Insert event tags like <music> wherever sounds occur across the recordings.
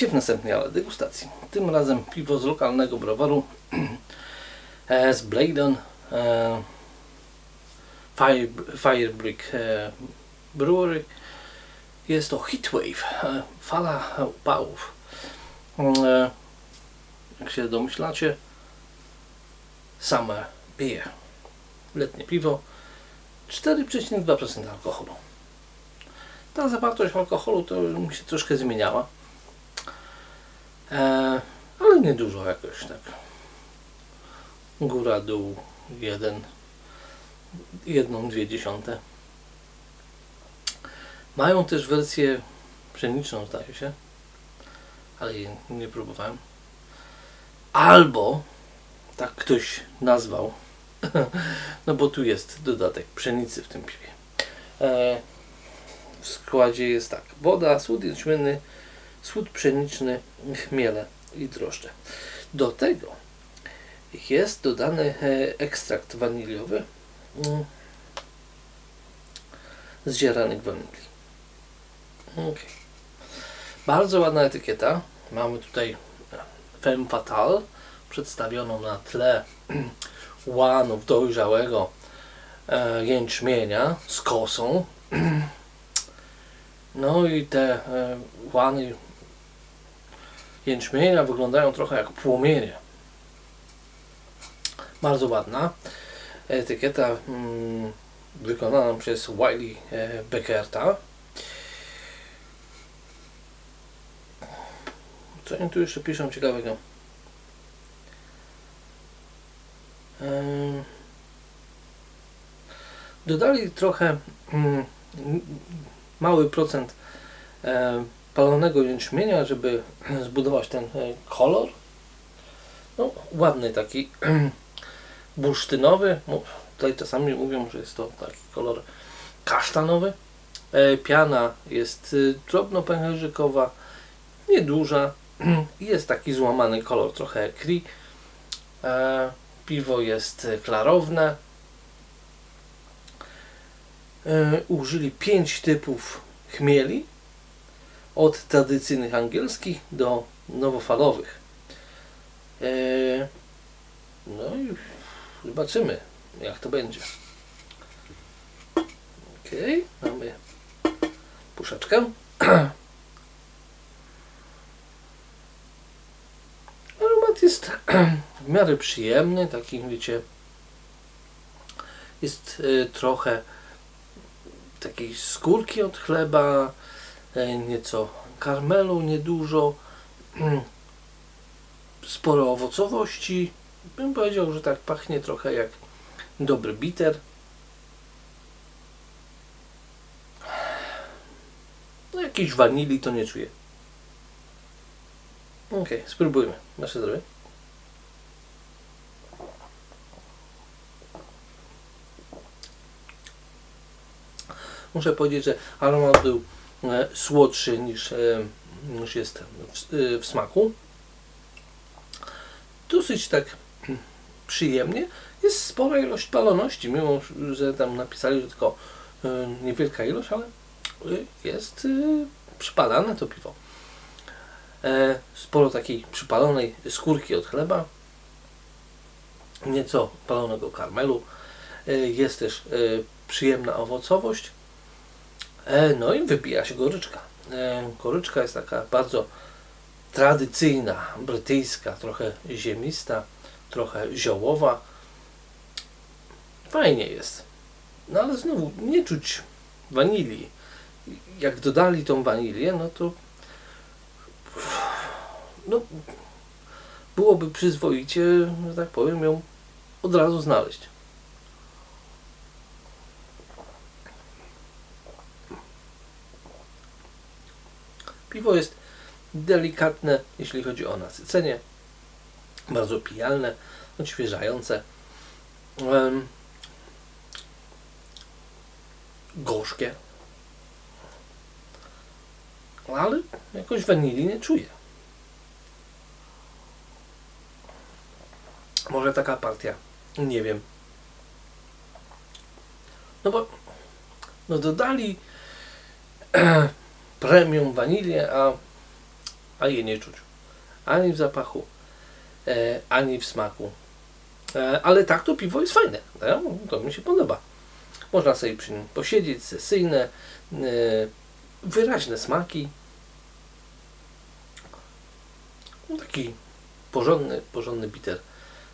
Witajcie w następnej ale degustacji. Tym razem piwo z lokalnego browaru <clears throat> e, z Bladen e, Fire, Firebrick e, Brewery. Jest to Heatwave, fala upałów. E, jak się domyślacie, summer beer. Letnie piwo, 4,2% alkoholu. Ta zawartość alkoholu to mi się troszkę zmieniała. E, ale nie dużo jakoś tak. Góra, dół, jeden, jedną, dwie dziesiąte. Mają też wersję pszeniczną, zdaje się, ale jej nie próbowałem. Albo, tak ktoś nazwał, <laughs> no bo tu jest dodatek pszenicy w tym piwie. E, w składzie jest tak, woda, słód jęczmienny, słód pszeniczny, chmiele i drożdże. Do tego jest dodany e, ekstrakt waniliowy mm, z ziaranek wanilii. Okay. Bardzo ładna etykieta. Mamy tutaj femme fatale przedstawioną na tle <clears throat> łanów dojrzałego e, jęczmienia z kosą. <clears throat> No i te e, łany jęczmienia wyglądają trochę jak płomienie. Bardzo ładna. Etykieta mm, wykonana przez Wiley e, Beckerta. Co oni tu jeszcze piszą ciekawego? Ym, Dodali trochę mm, mały procent e, palonego jęczmienia, żeby zbudować ten e, kolor. No, ładny taki <clears throat> bursztynowy. No, tutaj czasami mówią, że jest to taki kolor kasztanowy. E, piana jest e, drobno pęcherzykowa, nieduża i <clears throat> jest taki złamany kolor, trochę kri. E, piwo jest klarowne. Użyli pięć typów chmieli od tradycyjnych angielskich do nowofalowych. E, no i zobaczymy, jak to będzie. Ok, mamy puszeczkę. <clears throat> Aromat jest <clears throat> w miarę przyjemny, taki wiecie, jest e, trochę takiej skórki od chleba, nieco karmelu, niedużo, sporo owocowości. Bym powiedział, że tak pachnie trochę jak dobry bitter. No jakiejś wanilii to nie czuję. Ok, spróbujmy. Nasze zdrowie. Muszę powiedzieć, że aromat był e, słodszy niż, e, niż jest w, e, w smaku. Dosyć tak przyjemnie. Jest spora ilość paloności, mimo że tam napisali, że tylko e, niewielka ilość, ale e, jest e, przypalane to piwo. E, sporo takiej przypalonej skórki od chleba, nieco palonego karmelu. E, jest też e, przyjemna owocowość. E, no i wypija się goryczka. E, goryczka jest taka bardzo tradycyjna, brytyjska, trochę ziemista, trochę ziołowa. Fajnie jest. No ale znowu nie czuć wanilii. Jak dodali tą wanilię, no to no, byłoby przyzwoicie, że tak powiem, ją od razu znaleźć. Piwo jest delikatne, jeśli chodzi o nasycenie, bardzo pijalne, odświeżające, um, gorzkie, ale jakoś wanilii nie czuję. Może taka partia, nie wiem. No bo no dodali <clears throat> premium wanilię, a a jej nie czuć. Ani w zapachu, e, ani w smaku. E, ale tak to piwo jest fajne. No, to mi się podoba. Można sobie przy nim posiedzieć, sesyjne, e, wyraźne smaki. No, taki porządny, porządny bitter,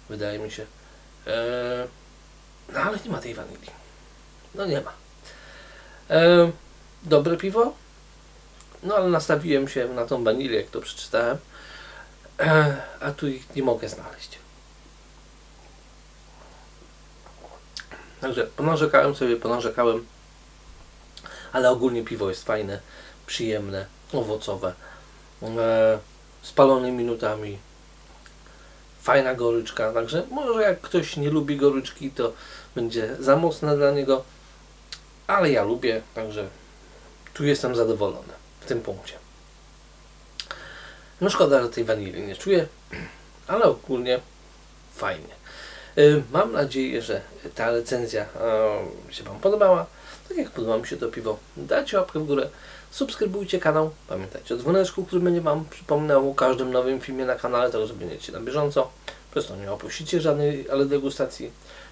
wydaje mi się. E, no ale nie ma tej wanilii. No nie ma. E, dobre piwo? No ale nastawiłem się na tą wanilię, jak to przeczytałem. A tu ich nie mogę znaleźć. Także ponarzekałem sobie, ponarzekałem. Ale ogólnie piwo jest fajne, przyjemne, owocowe. Spalone minutami. Fajna goryczka, także może jak ktoś nie lubi goryczki, to będzie za mocne dla niego. Ale ja lubię, także tu jestem zadowolony w tym punkcie. No szkoda, że tej wanilii nie czuję, ale ogólnie fajnie. Y, Mam nadzieję, że ta recenzja się Wam podobała. Tak jak podoba mi się to piwo, dajcie łapkę w górę, subskrybujcie kanał, pamiętajcie o dzwoneczku, który będzie Wam przypominał o każdym nowym filmie na kanale, tak żeby mieć na bieżąco. Przez to nie opuścicie żadnej ale degustacji.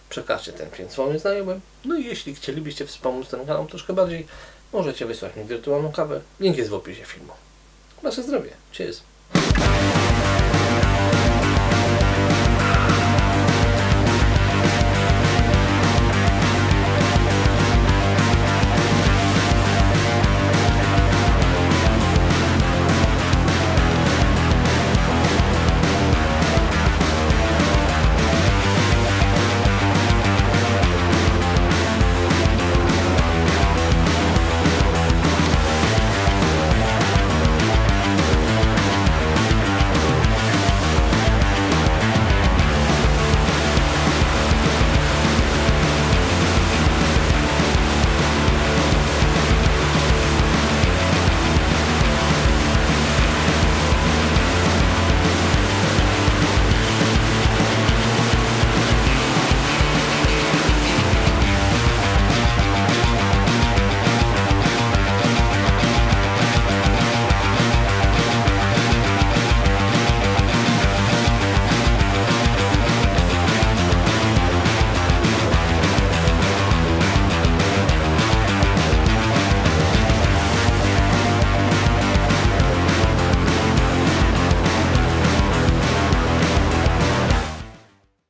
Przekażcie ten film swoim znajomym. No i jeśli chcielibyście wspomóc ten kanał troszkę bardziej, możecie wysłać mi wirtualną kawę. Link jest w opisie filmu. Wasze zdrowie. Cheers.